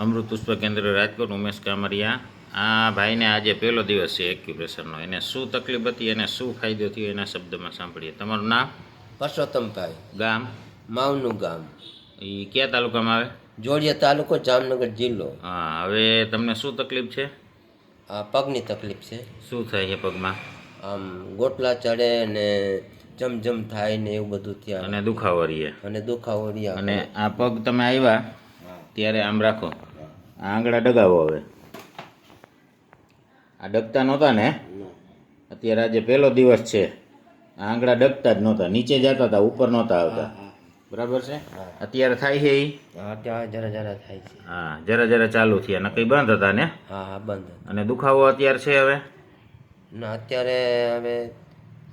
અમૃત પુષ્પ કેન્દ્ર રાજકોટ ઉમેશ કામરિયા. આ ભાઈને આજે પહેલો દિવસ છે એક્યુપ્રેશરનો. એને શું તકલીફ હતી એને શું ફાયદો થયો એના શબ્દમાં સાંભળીએ. તમારું નામ? પરસોત્તમભાઈ. ગામ? માવનું ગામ. એ કયા તાલુકામાં આવે? જોડિયા તાલુકો જામનગર જિલ્લો. હા હવે તમને શું તકલીફ છે? આ પગની તકલીફ છે. શું થાય છે પગમાં? આમ ગોટલા ચડે ને જમજમ થાય ને એવું બધું થયા અને દુખાવો રહીએ અને દુખાવો રહ્યા. અને આ પગ તમે આવ્યા ત્યારે આમ રાખો. આંગળા ડગાવો હવે. આ ડગતા નહોતા ને? અત્યારે આજે પહેલો દિવસ છે. આ આંગળા ડગતા જ નહોતા. નીચે જતા હતા ઉપર નહોતા આવતા. બરાબર છે? અત્યારે થાય છે એ હા જરા જરા થાય છે. હા જરા જરા ચાલુ થયા. નકઈ બંધ હતા ને? હા હા બંધ અને દુખાવો અત્યારે છે હવે? ના અત્યારે હવે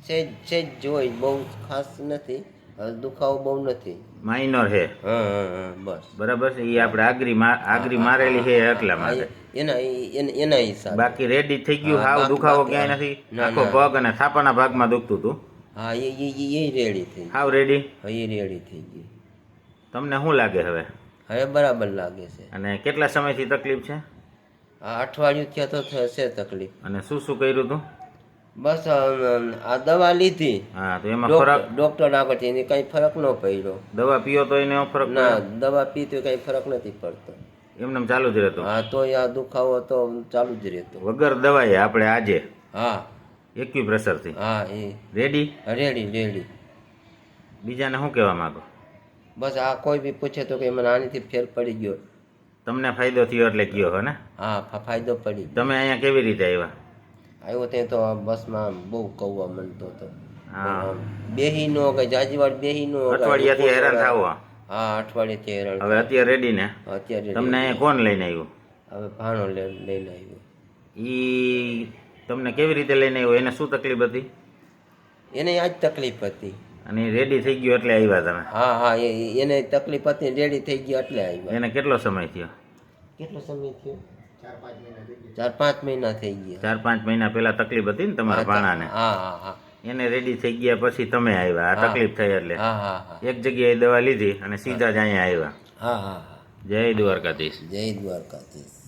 છે સેજ જોઈ બહુ ખાસ નથી. દુખાવો બહુ નથી. માઇનર હા બસ. બરાબર છે? એ આપણે આગરી આગરી મારેલી છે એટલા માટે. એના એના હિસાબ. બાકી રેડી થઈ ગયું હાવ દુખાવો ક્યાંય નથી. આખો. પગ અને થાપાના ભાગમાં દુખતું હતું. હા એ એ એ રેડી થઈ હાવ રેડી એ રેડી થઈ ગઈ તમને શું લાગે હવે? હવે બરાબર લાગે છે. અને કેટલા સમયથી તકલીફ છે? આ અઠવાડિયું થયા તો થશે તકલીફ. અને શું શું કર્યું હતું બસ આ દવા લીધી. હા તો એમાં ફરક? ડોક્ટર આગળ એની કઈ ફરક ન પડ્યો. દવા પીઓ તો એને ફરક ના દવા પી તો કઈ ફરક નથી પડતો. એમને ચાલુ જ રહેતો. હા તો આ દુખાવો તો ચાલુ જ રહેતો. વગર દવાએ આપણે આજે હા. એક્યુપ્રેશરથી. હા એ. રેડી? Ready ready. બીજાને શું કહેવા માંગો? બસ આ કોઈ બી પૂછે તો કે મને આનીથી ફેર પડી ગયો. તમને ફાયદો થયો એટલે કયો હો ને? હા ફાયદો પડી તમે અહીંયા કેવી રીતે આવ્યા? આવ્યો તે તો બસમાં બહુ કૌવા મળતો હતો. હા. બેહી નો કે જાજી વાર બેહી નો અઠવાડિયાથી હેરાન થાવો હા અઠવાડિયાથી હેરાન હવે અત્યારે રેડી ને? અત્યારે તમને કોણ લઈને આવ્યું? હવે ભાણો લઈ- લઈને આવ્યો. ઈ તમને કેવી રીતે લઈને આવ્યો? એને શું તકલીફ હતી? એને આ જ તકલીફ હતી. અને રેડી થઈ ગયો એટલે આવ્યા તમે? હા હા એ- એને તકલીફ હતી રેડી થઈ ગયો એટલે આવ્યા. એને કેટલો સમય થયો? કેટલો સમય થયો? ચાર પાંચ મહિના થઈ ગયા. ચાર પાંચ મહિના પહેલા તકલીફ હતી ને તમારા ભાણાને? હા હા હા. એને રેડી થઈ ગયા પછી તમે આવ્યા. આ તકલીફ થઈ એટલે. હા હા હા. એક જગ્યાએ દવા લીધી અને સીધા જ અહીંયા આવ્યા. હા હા હા. જય દ્વારકાધીશ. જય દ્વારકાધીશ.